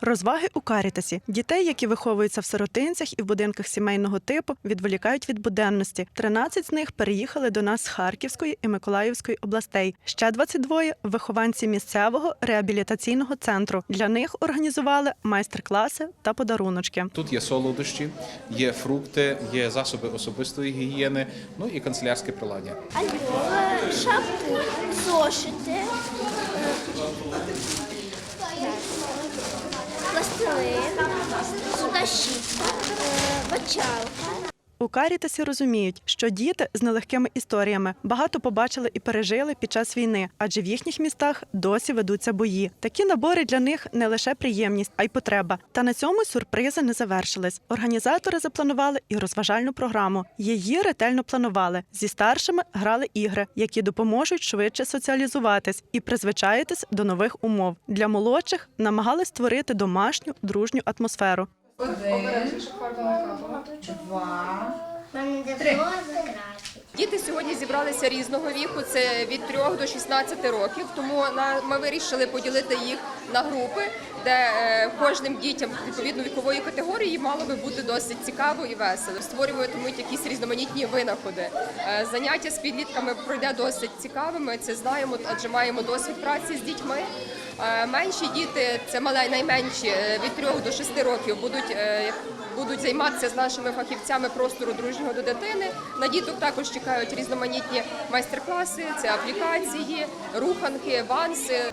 Розваги у Карітасі. Дітей, які виховуються в сиротинцях і в будинках сімейного типу, відволікають від буденності. 13 з них переїхали до нас з Харківської і Миколаївської областей. Ще 22 – вихованці місцевого реабілітаційного центру. Для них організували майстер-класи та подаруночки. Тут є солодощі, є фрукти, є засоби особистої гігієни, ну і канцелярське приладдя. Альбом, шампунь, зошити, зубна щітка. У Карітасі розуміють, що діти з нелегкими історіями багато побачили і пережили під час війни, адже в їхніх містах досі ведуться бої. Такі набори для них не лише приємність, а й потреба. Та на цьому сюрпризи не завершились. Організатори запланували і розважальну програму. Її ретельно планували. Зі старшими грали ігри, які допоможуть швидше соціалізуватись і призвичаїтись до нових умов. Для молодших намагались створити домашню дружню атмосферу. Мене де краще. Діти сьогодні зібралися різного віку, це від 3 до 16 років. Тому ми вирішили поділити їх на групи, де е, кожним дітям відповідно вікової категорії мало би бути досить цікаво і весело. Створюватимуть якісь різноманітні винаходи. Е, Заняття з підлітками пройде досить цікавими. Це знаємо, адже маємо досвід праці з дітьми. Е, Менші діти, це найменші е, від 3 до 6 років, будуть е, будуть займатися з нашими фахівцями простору дружнього до дитини. На діток також чекають різноманітні майстер-класи, це аплікації, руханки, ванси.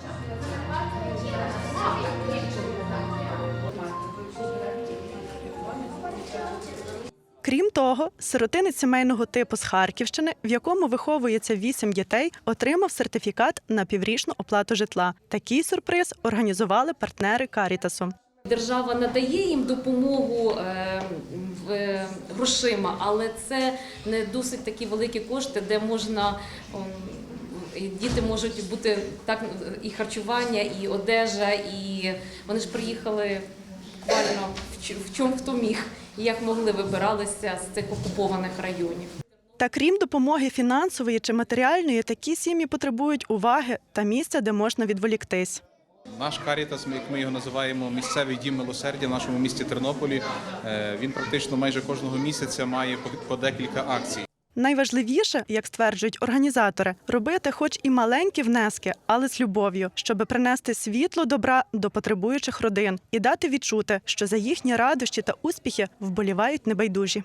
Крім того, сиротинець сімейного типу з Харківщини, в якому виховується вісім дітей, отримав сертифікат на піврічну оплату житла. Такий сюрприз організували партнери Карітасу. Держава надає їм допомогу е, в- е, грошима, але це не досить такі великі кошти, де можна діти можуть бути так і харчування, і одежа, і вони ж приїхали буквально в чо- в чому хто міг, і як могли вибиралися з цих окупованих районів. Та крім допомоги фінансової чи матеріальної, такі сім'ї потребують уваги та місця, де можна відволіктись. Наш Карітас, як ми його називаємо, місцевий дім милосердя в нашому місті Тернополі. е, Він практично майже кожного місяця має по декілька акцій. Найважливіше, як стверджують організатори, робити хоч і маленькі внески, але з любов'ю, щоб принести світло добра до потребуючих родин і дати відчути, що за їхні радощі та успіхи вболівають небайдужі.